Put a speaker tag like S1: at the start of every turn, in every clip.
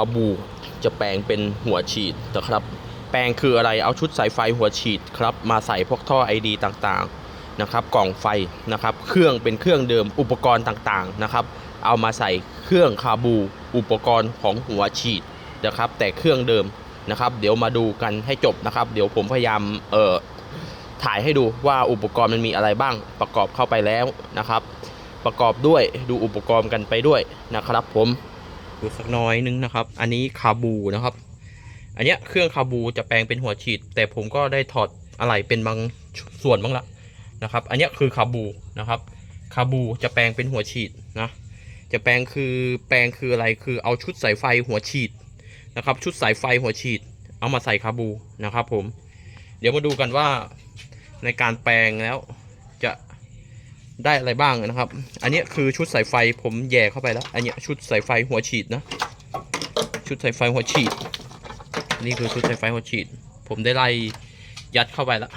S1: าบูจะแปลงเป็นหัวฉีดนะครับ แปลงคืออะไรเอาชุดสายไฟหัวฉีดครับมาใส่พวกท่อไอดีต่างๆนะครับ กล่องไฟนะครับ เครื่องเป็นเครื่องเดิมอุปกรณ์ต่างๆนะครับ เอามาใส่เครื่องคาบู อุปกรณ์ของหัวฉีดนะครับ แต่เครื่องเดิมนะครับ เดี๋ยวมาดูกันให้จบนะครับ เดี๋ยวผมพยายามเอ่อถ่ายให้ดูว่าอุปกรณ์มันมีอะไรบ้างประกอบเข้าไปแล้วนะครับ ประกอบด้วยดูอุปกรณ์กันไปด้วยนะครับผม ดูสักน้อยนึงนะครับ อันนี้คาบูนะครับ อันเนี้ยเครื่องคาบูจะแปลงเป็นหัวฉีด แต่ผมก็ได้ถอดอะไหล่เป็นบางส่วนบ้างละนะครับ อันเนี้ยคือคาบูนะครับ คาบูจะแปลงเป็นหัวฉีดนะ จะแปลงคือแปลงคืออะไรคือเอาชุดสายไฟหัวฉีดนะครับ ชุดสายไฟหัวฉีด เอามาใส่คาบูนะครับ ผม เดี๋ยวมาดูกันว่าในการแปลงแล้วจะ ได้อะไรบ้างนะครับ อันนี้คือชุดสายไฟผมแย่เข้าไปแล้ว อันนี้ชุดสายไฟหัวฉีดนะ ชุดสายไฟหัวฉีด นี่คือชุดสายไฟหัวฉีด ผมได้ไล่ยัดเข้าไปแล้ว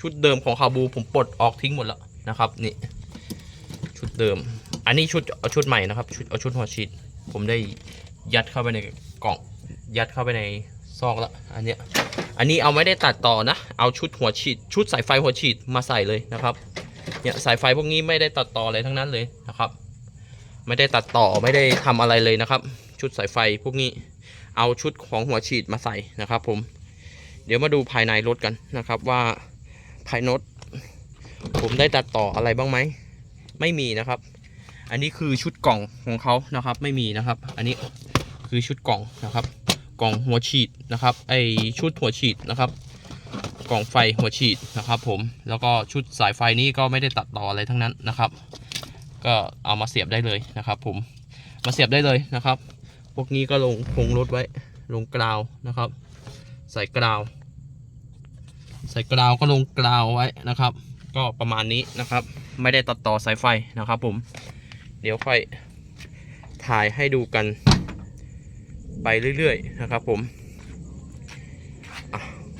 S1: ชุดเดิมของคาบูผมปลดออกทิ้งหมดแล้วนะครับ นี่ ชุดเดิม อันนี้ชุดเอาชุดใหม่นะครับ ชุดเอาชุดหัวฉีด ผมได้ยัดเข้าไปในกล่อง ยัดเข้าไปในซองแล้วอันเนี้ย อันนี้เอาไม่ได้ตัดต่อนะ เอาชุดหัวฉีด ชุดสายไฟหัวฉีดมาใส่เลยนะครับ เนี่ยสายไฟพวกนี้ไม่ได้ตัดต่ออะไรทั้งนั้นเลยนะครับ ไม่ได้ตัดต่อไม่ได้ทำอะไรเลยนะครับ ชุดสายไฟพวกนี้เอาชุดของหัวฉีดมาใส่นะครับ ผม เดี๋ยวมาดูภายในรถกันนะครับ ว่าภายในรถผมได้ตัดต่ออะไรบ้างไหมไม่มีนะครับ อันนี้คือชุดกล่องของเขานะครับ ไม่มีนะครับ อันนี้คือชุดกล่องนะครับ กล่องหัวฉีดนะครับ ไอชุดหัวฉีดนะครับ กล่องไฟหัวฉีดนะครับ ผมแล้วก็ชุดสายไฟนี้ก็ไม่ได้ตัดต่ออะไรทั้งนั้นนะครับ ก็เอามาเสียบได้เลยนะครับ ผมมาเสียบได้เลยนะครับ พวกนี้ก็ลงพงรถไว้ลงกราวนะครับ ใส่กราวใส่กราวก็ลงกราวไว้นะครับ ก็ประมาณนี้นะครับ ไม่ได้ตัดต่อสายไฟนะครับ ผม เดี๋ยวค่อยถ่ายให้ดูกันไปเรื่อยๆนะครับ ผม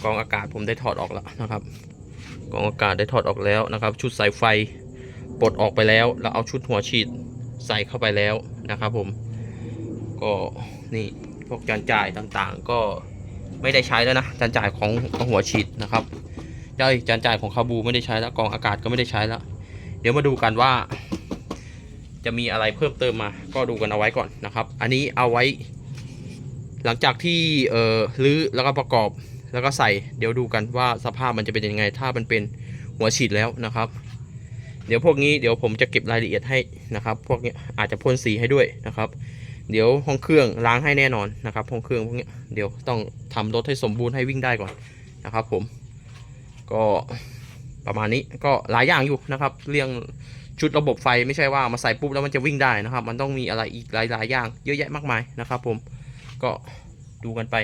S1: กองอากาศผมได้ถอดออกแล้วนะครับ กองอากาศได้ถอดออกแล้วนะครับ ชุดสายไฟปลดออกไปแล้ว แล้วเอาชุดหัวฉีดใส่เข้าไปแล้วนะครับ ผม ก็นี่พวกจานจ่ายต่างๆ ก็ไม่ได้ใช้แล้วนะจานจ่ายของของหัวฉีดนะครับได้จานจ่ายของคาบูไม่ได้ใช้แล้วกองอากาศก็ไม่ได้ใช้แล้ว เดี๋ยวมาดูกันว่า จะมีอะไรเพิ่มเติมมา ก็ดูกันเอาไว้ก่อนนะครับ อันนี้เอาไว้ หลังจากที่เออรื้อแล้วก็ประกอบ แล้วก็ใส่เดี๋ยวดูกันว่าสภาพมันจะเป็นยังไง ถ้ามันเป็นหัวฉีดแล้วนะครับ เดี๋ยวพวกนี้เดี๋ยวผมจะเก็บรายละเอียดให้นะครับ พวกนี้อาจจะพ่นสีให้ด้วยนะครับ เดี๋ยวห้องเครื่องล้างให้แน่นอนนะครับห้องเครื่องพวกนี้เดี๋ยวต้องทำรถให้สมบูรณ์ให้วิ่งได้ก่อนนะครับ ผมก็ประมาณนี้ก็หลายอย่างอยู่นะครับ เรื่องชุดระบบไฟไม่ใช่ว่ามาใส่ปุ๊บแล้วมันจะวิ่งได้นะครับ มันต้องมีอะไรอีกหลายๆอย่างเยอะแยะมากมายนะครับ ผมก็ดูกันไป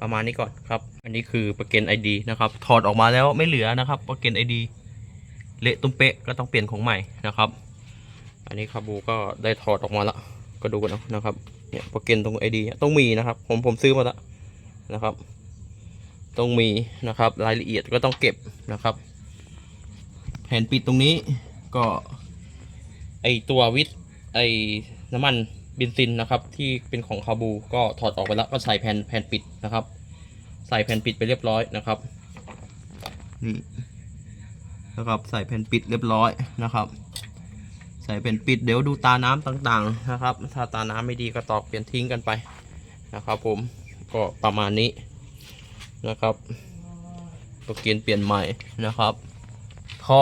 S1: ประมาณนี้ก่อนครับ อันนี้คือประกันไอดีนะครับ ถอดออกมาแล้วไม่เหลือนะครับประกันไอดีเละตุ้มเป๊ะก็ต้องเปลี่ยนของใหม่นะครับ อันนี้คาบูก็ได้ถอดออกมาแล้วก็ดูกันนะครับเนี่ยปรเกนตรงไอดีต้องมีนะครับ ผมผมซื้อมาแล้วนะครับ ต้องมีนะครับรายละเอียดก็ต้องเก็บนะครับแผ่นปิดตรงนี้ก็ไอตัววิทไอน้ำมัน บินซินนะครับ ที่เป็นของคาบู ก็ถอดออกไปแล้วก็ใส่แผ่นแผ่นปิดนะครับ ใส่แผ่นปิดไปเรียบร้อยนะครับนี่นะครับใส่แผ่นปิดเรียบร้อยนะครับ ใส่เป็นปิดเดี๋ยวดูตาน้ำต่างๆนะครับ ถ้าตาน้ำไม่ดีก็ตอกเปลี่ยนทิ้งกันไปนะครับผมก็ประมาณนี้นะครับตัวเกียนเปลี่ยนใหม่นะครับท่อ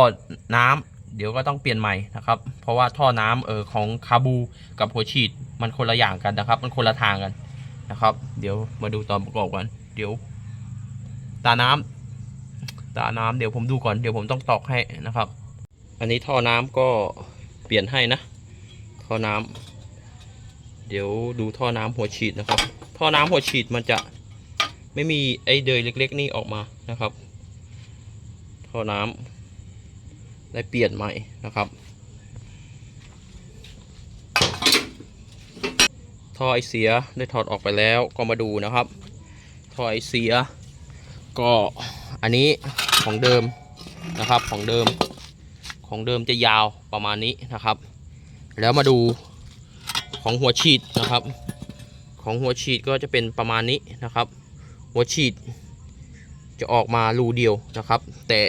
S1: น้ำเดี๋ยวก็ต้องเปลี่ยนใหม่นะครับ เพราะว่าท่อน้ำเออของคาบูกับหัวฉีด มันคนละอย่างกันนะครับ มันคนละทางกันนะครับ เดี๋ยวมาดูตอนประกอบกันเดี๋ยว ตาน้ำตาน้ำเดี๋ยวผมดูก่อนเดี๋ยวผมต้องตอกให้นะครับ อันนี้ท่อน้ำก็เปลี่ยนให้นะท่อน้ำเดี๋ยวดูท่อน้ำหัวฉีดนะครับ ท่อน้ำหัวฉีดมันจะไม่มีไอ้เดยเล็ก ๆ นี่ออกมานะครับ ท่อน้ำได้เปลี่ยนใหม่นะครับ ท่อไอเสียได้ถอดออกไปแล้วก็มาดูนะครับท่อไอเสีย ก็อันนี้ของเดิมนะครับของเดิมของเดิมจะยาวประมาณนี้นะครับ แล้วมาดูของหัวฉีดนะครับ ของหัวฉีดก็จะเป็นประมาณนี้นะครับ หัวฉีดจะออกมารูเดียวนะครับ แต่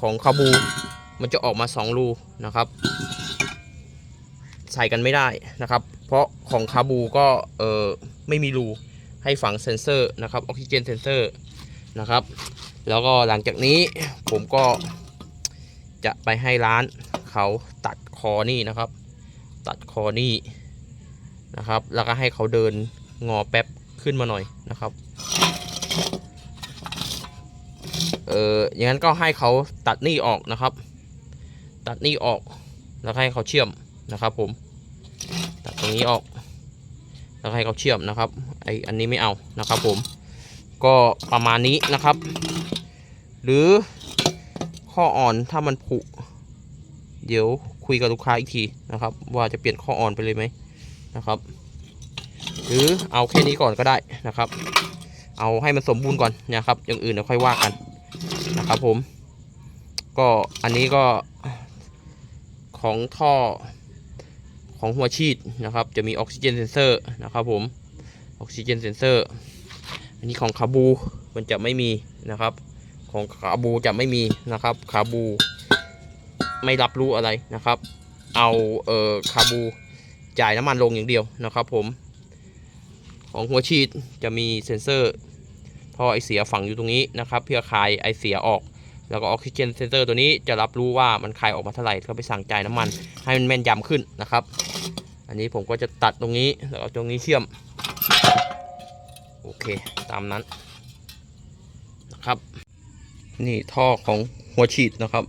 S1: ของคาบูมันจะออกมาสองรูนะครับ ใส่กันไม่ได้นะครับ เพราะของคาบูก็เออไม่มีรูให้ฝังเซนเซอร์นะครับออกซิเจนเซนเซอร์นะครับแล้วก็หลังจากนี้ผมก็จะไปให้ร้านเขาตัดคอนี่นะครับ ตัดคอนี่นะครับ แล้วก็ให้เขาเดินงอแป๊บขึ้นมาหน่อยนะครับเอออย่างนั้นก็ให้เขาตัดนี่ออกนะครับ ตัดนี่ออกแล้วให้เขาเชื่อมนะครับผม งนี้ออกแล้วให้เขาเชื่อมนะครับไออันนี้ไม่เอานะครับผมก็ประมาณนี้นะครับ หรือข้ออ่อนถ้ามันผุเดี๋ยวคุยกับลูกค้าอีกทีนะครับ ว่าจะเปลี่ยนข้ออ่อนไปเลยไหมนะครับ หรือเอาแค่นี้ก่อนก็ได้นะครับ เอาให้มันสมบูรณ์ก่อนนะครับ อย่างอื่นเดี๋ยวค่อยว่ากันนะครับผม ก็อันนี้ก็ของท่อ ของหัวฉีดนะครับ จะมีออกซิเจนเซนเซอร์นะครับผมออกซิเจนเซนเซอร์อันนี้ของคาบูมันจะไม่มีนะครับ ของคาบูจะไม่มีนะครับคาบูไม่รับรู้อะไรนะครับ เอาเอ่อคาบูจ่ายน้ำมันลงอย่างเดียวนะครับผม ของหัวฉีดจะมีเซ็นเซอร์ท่อไอเสียฝังอยู่ตรงนี้นะครับ เพื่อคายไอเสียออก แล้วก็ออกซิเจนเซนเซอร์ตัวนี้จะรับรู้ว่ามันคายออกมาเท่าไหร่ก็ไปสั่งจ่ายน้ำมัน ให้มันแม่นยำขึ้นนะครับ อันนี้ผมก็จะตัดตรงนี้แล้วเอาตรงนี้เชื่อม โอเคตามนั้นนะครับ นี่ท่อของหัวฉีดนะครับ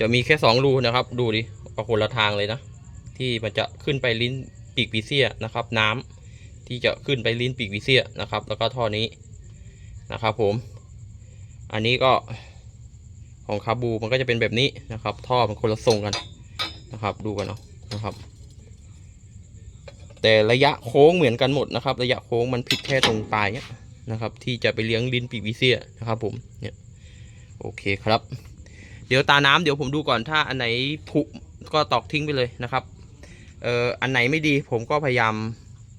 S1: จะมีแค่สองรูนะครับ ดูดิเอาคนละทางเลยนะ ที่มันจะขึ้นไปลิ้นปีกปีเสียนะครับ น้ำที่จะขึ้นไปลิ้นปีกปีเสียนะครับ แล้วก็ท่อนี้นะครับผม อันนี้ก็ ของคาบูมันก็จะเป็นแบบนี้นะครับ ท่อมันคนละทรงกันนะครับ ดูกันเอาะนะครับ แต่ระยะโค้งเหมือนกันหมดนะครับ ระยะโค้งมันผิดแค่ตรงปลายเนี่ยนะครับ ที่จะไปเลี้ยงลิ้นปีกปีเสียนะครับ ผมเนี่ยโอเคครับ เดี๋ยวตาน้ำเดี๋ยวผมดูก่อนถ้าอันไหนผุก็ตอกทิ้งไปเลยนะครับเอ่ออันไหนไม่ดีผมก็พยายาม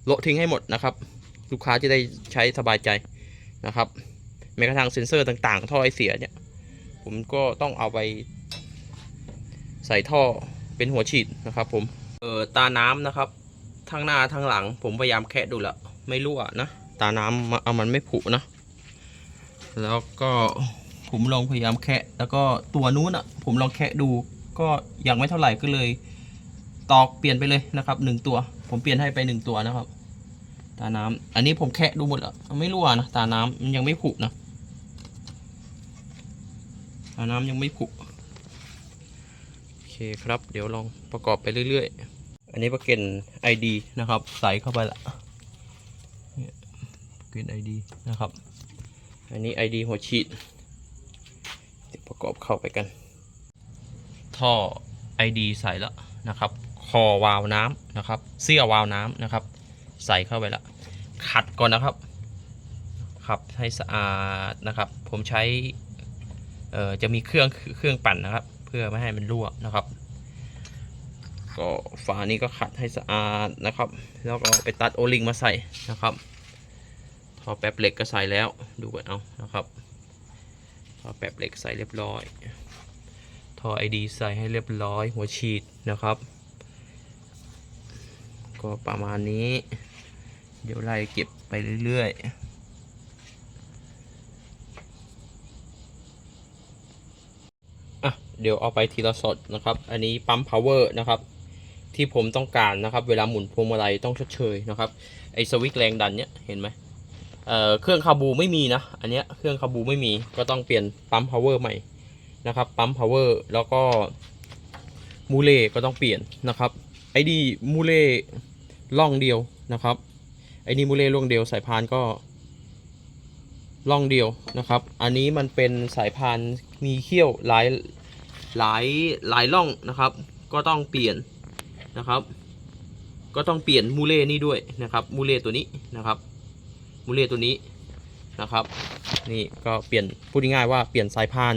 S1: โละทิ้งให้หมดนะครับ ลูกค้าจะได้ใช้สบายใจนะครับแม้กระทั่งเซ็นเซอร์ต่างๆ ท่อไอเสียเนี่ย ผมก็ต้องเอาไป ใส่ท่อเป็นหัวฉีดนะครับผมเอ่อตาน้ำนะครับ ทั้งหน้าทั้งหลัง ผมพยายามแคะดูแล้วไม่รั่วนะตาน้ำเอามันไม่ผุนะ แล้วก็ผมลองพยายามแคะ แล้วก็ตัวนู้นอะ ผมลองแคะดูก็ยังไม่เท่าไหร่ก็เลย ตอกเปลี่ยนไปเลยนะครับหนึ่งตัว ผมเปลี่ยนให้ไปหนึ่งตัวนะครับ ตาน้ำอันนี้ผมแคะดูหมดแล้วไม่รั่วนะตาน้ำมันยังไม่ผุนะ น้ำยังไม่ผุโอเคครับ เดี๋ยวลองประกอบไปเรื่อยๆ อันนี้ประเก็น ID นะครับ ใส่เข้าไปละเนี่ยประเก็น ID นะครับ อันนี้ ID หัวฉีดเดี๋ยวประกอบเข้าไปกัน ท่อ ID ใส่แล้วนะครับ คอวาวน้ำนะครับ เสื้อวาวน้ำนะครับ ใส่เข้าไปล้วขัดก่อนนะครับขับให้สะอาดนะครับ ผมใช้ เอ่อจะมีเครื่องเครื่องปั่นนะครับ เพื่อไม่ให้มันรั่วนะครับ ก็ฝานี้ก็ขัดให้สะอาดนะครับ แล้วก็ไปตัดโอลิงมาใส่นะครับท่อแป๊บเหล็กก็ใส่แล้วดูกันเอานะครับท่อแป๊บเหล็กใส่เรียบร้อยท่อไอดีใส่ให้เรียบร้อยหัวฉีดนะครับ ก็ประมาณนี้ เดี๋ยวไล่เก็บไปเรื่อยๆอะ เดี๋ยวเอาไปทีละสดนะครับ อันนี้ปั๊ม power นะครับ ที่ผมต้องการนะครับ เวลาหมุนพวงมาลัยต้องชดเชยนะครับไอสวิตช์แรงดันเนี้ยเห็นไหมเอ่อเครื่องคาบูไม่มีนะ อันเนี้ยเครื่องคาบูไม่มีก็ต้องเปลี่ยนปั๊มพาวเวอร์ใหม่นะครับปั๊มพาวเวอร์แล้วก็มูเล่ก็ต้องเปลี่ยนนะครับไอดีมูเล่ล่องเดียวนะครับไอ้นี่มูเล่ล่องเดียวสายพานก็ล่องเดียวนะครับ อันนี้มันเป็นสายพานมีเขี้ยวหลาย หลายหลายล่องนะครับ ก็ต้องเปลี่ยนนะครับ ก็ต้องเปลี่ยนมูเล่นี่ด้วยนะครับมูเล่ตัวนี้นะครับมูเล่ตัวนี้นะครับ นี่ก็เปลี่ยนพูดง่ายๆว่าเปลี่ยนสายพาน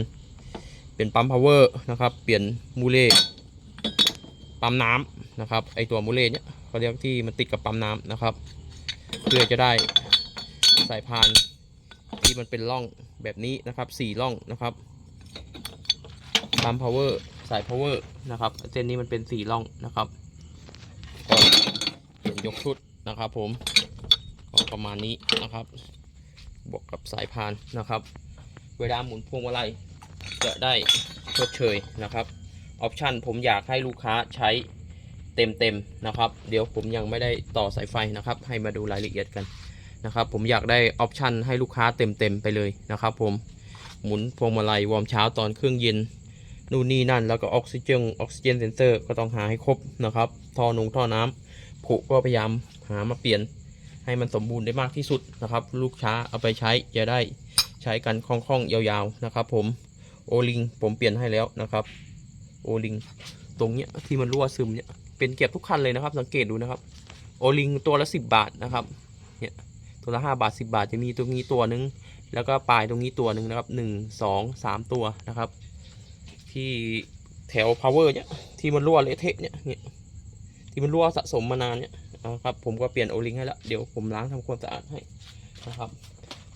S1: เปลี่ยนปั๊มพาวเวอร์นะครับ เปลี่ยนมูเล่ปั๊มน้ำนะครับไอตัวมูเล่เนี่ยเขาเรียกที่มันติดกับปั๊มน้ำนะครับ เพื่อจะได้สายพานที่มันเป็นร่องแบบนี้นะครับสี่ร่องนะครับ ตาม power สาย power นะครับ เส้นนี้มันเป็นสี่ร่องนะครับก็เปลี่ยนยกชุดนะครับผมก็ประมาณนี้นะครับ บวกกับสายพานนะครับ เวลาหมุนพวงมาลัยจะได้ชดเชยนะครับออปชันผมอยากให้ลูกค้าใช้เต็มๆนะครับ เดี๋ยวผมยังไม่ได้ต่อสายไฟนะครับ ให้มาดูรายละเอียดกันนะครับ ผมอยากได้ออปชันให้ลูกค้าเต็มๆไปเลยนะครับ ผมหมุนพวงมาลัยวอร์มเช้าตอนเครื่องเย็น นู่นนี่นั่น แล้วก็ออกซิเจนออกซิเจนเซนเซอร์ก็ต้องหาให้ครบนะครับท่อนงท่อน้ำผุก็พยายามหามาเปลี่ยนให้มันสมบูรณ์ได้มากที่สุดนะครับ ลูกค้าเอาไปใช้จะได้ใช้กันคล่องๆยาวๆนะครับ ผมโอลิงผมเปลี่ยนให้แล้วนะครับโอลิงตรงเนี้ยที่มันรั่วซึมเนี่ยเป็นเก็บทุกคันเลยนะครับ สังเกตดูนะครับโอลิงตัวละ 10 บาทนะครับเนี่ยตัวละ5บาท 10 บาทจะมีตรงนี้ตัวหนึง แล้วก็ปลายตรงนี้ตัวหนึ่งนะครับ 1 2 3 ตัวนะครับ ที่แถว power เนี่ยที่มันรั่วเละเทะเนี่ยเนี่ยที่มันรั่วสะสมมานานเนี่ยนะครับผมก็เปลี่ยนโอลิงให้แล้วเดี๋ยวผมล้างทำความสะอาดให้นะครับ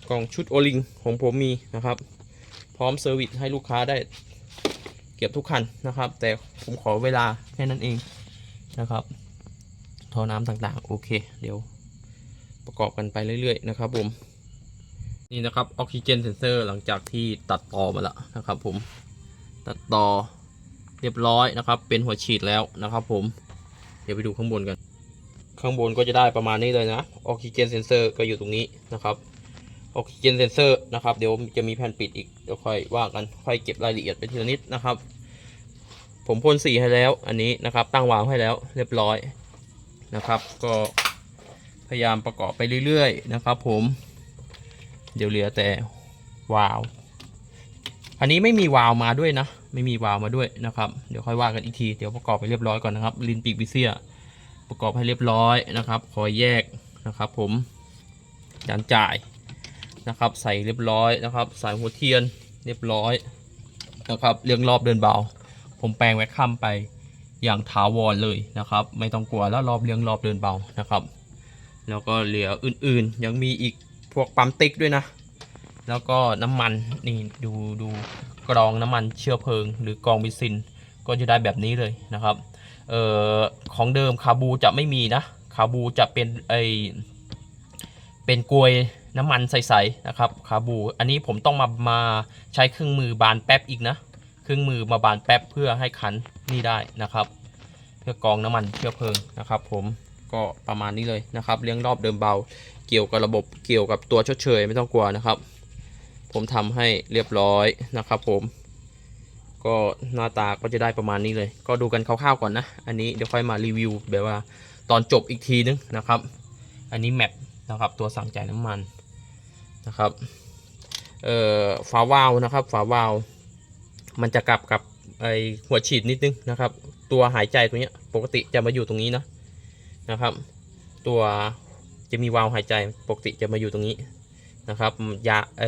S1: กล่องชุดโอลิงของผมมีนะครับ พร้อมเซอร์วิสให้ลูกค้าได้เก็บทุกคันนะครับ แต่ผมขอเวลาแค่นั้นเองนะครับท่อน้ำต่างๆ โอเค เดี๋ยวประกอบกันไปเรื่อยๆ นะครับผม นี่นะครับออกซิเจนเซนเซอร์หลังจากที่ตัดต่อมาแล้วนะครับผม ตัดต่อเรียบร้อยนะครับ เป็นหัวฉีดแล้วนะครับผม เดี๋ยวไปดูข้างบนกัน ข้างบนก็จะได้ประมาณนี้เลยนะ ออกซิเจนเซนเซอร์ก็อยู่ตรงนี้นะครับ ออกซิเจนเซนเซอร์นะครับ เดี๋ยวจะมีแผ่นปิดอีก เดี๋ยวค่อยว่ากัน ค่อยเก็บรายละเอียดไปทีละนิดนะครับ ผมพ่นสีให้แล้ว อันนี้นะครับ ตั้งวาล์วให้แล้วเรียบร้อยนะครับ ก็พยายามประกอบไปเรื่อยๆนะครับ ผม เดี๋ยวเหลือแต่วาว อันนี้ไม่มีวาล์วมาด้วยนะ ไม่มีวาล์วมาด้วยนะครับ เดี๋ยวค่อยว่ากันอีกทีเดี๋ยวประกอบไปเรียบร้อยก่อนนะครับลินปีกวิเซียประกอบให้เรียบร้อยนะครับขอยแยกนะครับ ผมจานจ่ายนะครับ ใส่เรียบร้อยนะครับ สายหัวเทียนเรียบร้อยนะครับเรียงรอบเดินเบา ผมแปลงแวคคัมไปอย่างถาวรเลยนะครับ ไม่ต้องกลัวแล้วรอบเรียงรอบเดินเบานะครับ แล้วก็เหลืออื่นๆ ยังมีอีกพวกปั๊มติ๊กด้วยนะ แล้วก็น้ำมันนี่ดูดูกรองน้ำมันเชื้อเพลิง หรือกรองเบนซิน ก็จะได้แบบนี้เลยนะครับเอ่อของเดิมคาบูจะไม่มีนะคาบูจะเป็นไอเป็นกลวยน้ำมันใสๆนะครับคาบู อันนี้ผมต้องมามาใช้เครื่องมือบานแป๊บอีกนะเครื่องมือมาบานแป๊บเพื่อให้คันนี่ได้นะครับ เพื่อกรองน้ำมันเชื้อเพลิงนะครับ ผมก็ประมาณนี้เลยนะครับ เลี้ยงรอบเดิมเบา เกี่ยวกับระบบเกี่ยวกับตัวชดเชยไม่ต้องกลัวนะครับ ผมทำให้เรียบร้อยนะครับ ผม ก็หน้าตาก็จะได้ประมาณนี้เลย ก็ดูกันคร่าวๆก่อนนะ อันนี้เดี๋ยวค่อยมารีวิวแบบว่าตอนจบอีกทีนึงนะครับ อันนี้แมปนะครับตัวสั่งจ่ายน้ำมันนะครับเอ่อฝาวาล์วนะครับฝาวาล์วมันจะกลับกับไอหัวฉีดนิดนึงนะครับ ตัวหายใจตัวเนี้ยปกติจะมาอยู่ตรงนี้นะนะครับ ตัวจะมีวาล์วหายใจปกติจะมาอยู่ตรงนี้ นะครับยาไอ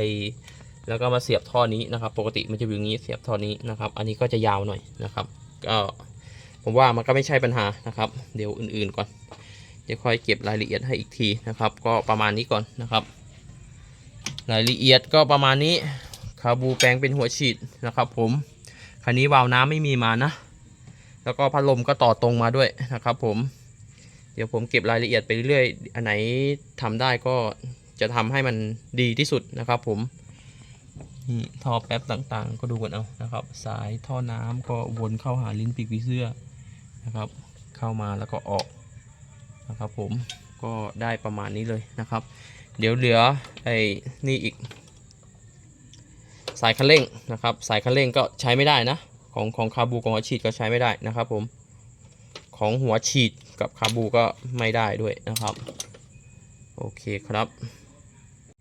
S1: แล้วก็มาเสียบท่อนี้นะครับ ปกติมันจะอยู่อย่างนี้เสียบท่อนี้นะครับ อันนี้ก็จะยาวหน่อยนะครับก็ผมว่ามันก็ไม่ใช่ปัญหานะครับ เดี๋ยวอื่นๆก่อนจะค่อยเก็บรายละเอียดให้อีกทีนะครับ ก็ประมาณนี้ก่อนนะครับ รายละเอียดก็ประมาณนี้คาบูแปลงเป็นหัวฉีดนะครับ ผมคันนี้วาล์วน้ำไม่มีมานะ แล้วก็พัดลมก็ต่อตรงมาด้วยนะครับ ผม เดี๋ยวผมเก็บรายละเอียดไปเรื่อยๆอันไหนทำได้ก็ จะทำให้มันดีที่สุดนะครับ ผมนี่ท่อแป๊บต่างๆ ก็ดูกันเอานะครับ สายท่อน้ำก็วนเข้าหาลิ้นปีกผีเสื้อนะครับ เข้ามาแล้วก็ออกนะครับ ผมก็ได้ประมาณนี้เลยนะครับ เดี๋ยวเหลือไอ้นี่อีก สายคันเร่งนะครับ สายคันเร่งก็ใช้ไม่ได้นะของของคาบูกับหัวฉีดก็ใช้ไม่ได้นะครับผมของหัวฉีดกับคาบูก็ไม่ได้ด้วยนะครับ โอเคครับ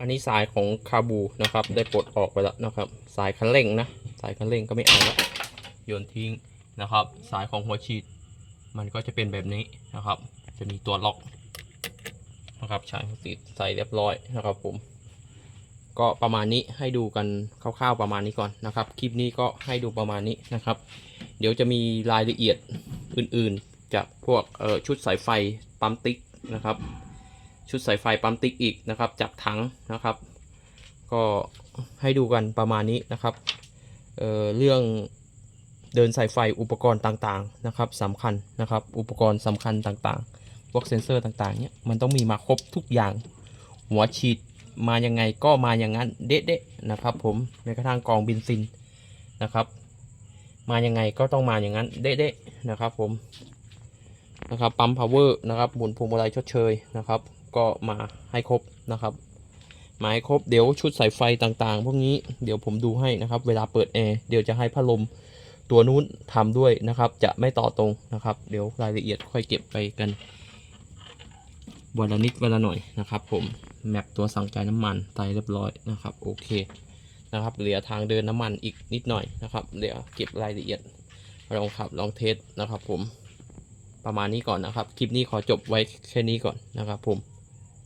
S1: อันนี้สายของคาบูนะครับ ได้ปลดออกไปแล้วนะครับ สายคันเร่งนะ สายคันเร่งก็ไม่เอาแล้วโยนทิ้งนะครับ สายของหัวฉีด มันก็จะเป็นแบบนี้นะครับ จะมีตัวล็อกนะครับใช้ติดใส่เรียบร้อยนะครับผม ก็ประมาณนี้ให้ดูกันคร่าวๆประมาณนี้ก่อนนะครับ คลิปนี้ก็ให้ดูประมาณนี้นะครับ เดี๋ยวจะมีรายละเอียดอื่นๆ จากพวกเอ่อชุดสายไฟปั๊มติ๊กนะครับ ชุดสายไฟปั๊มติ๊กอีกนะครับ จากถังนะครับ ก็ให้ดูกันประมาณนี้นะครับเเรื่องเดินสายไฟอุปกรณ์ต่างๆนะครับสำคัญนะครับ อุปกรณ์สำคัญต่างๆพวกเซนเซอร์ต่างๆเนี่ยมันต้องมีมาครบทุกอย่าง หัวฉีดมายังไงก็มาอย่างนั้นเด๊ะๆนะครับผมแม้กระทั่งกองบินซินนะครับมายังไงก็ต้องมาอย่างนั้นเด๊ะๆนะครับผมนะครับปั๊มพาวเวอร์นะครับหมุนพวงมาลัยชดเชยนะครับ ก็มาให้ครบนะครับมาให้ครบเดี๋ยวชุดสายไฟต่างๆ พวกนี้เดี๋ยวผมดูให้นะครับ เวลาเปิดแอร์เดี๋ยวจะให้พัดลมตัวนู้นทำด้วยนะครับ จะไม่ต่อตรงนะครับ เดี๋ยวรายละเอียดค่อยเก็บไปกันวันละนิดวันละหน่อยนะครับ ผมแมปตัวสั่งจ่ายน้ำมันไตเรียบร้อยนะครับ โอเคนะครับ เหลือทางเดินน้ำมันอีกนิดหน่อยนะครับเดี๋ยวเก็บรายละเอียดลองขับลองเทสนะครับ ผมประมาณนี้ก่อนนะครับ คลิปนี้ขอจบไว้แค่นี้ก่อนนะครับ ผม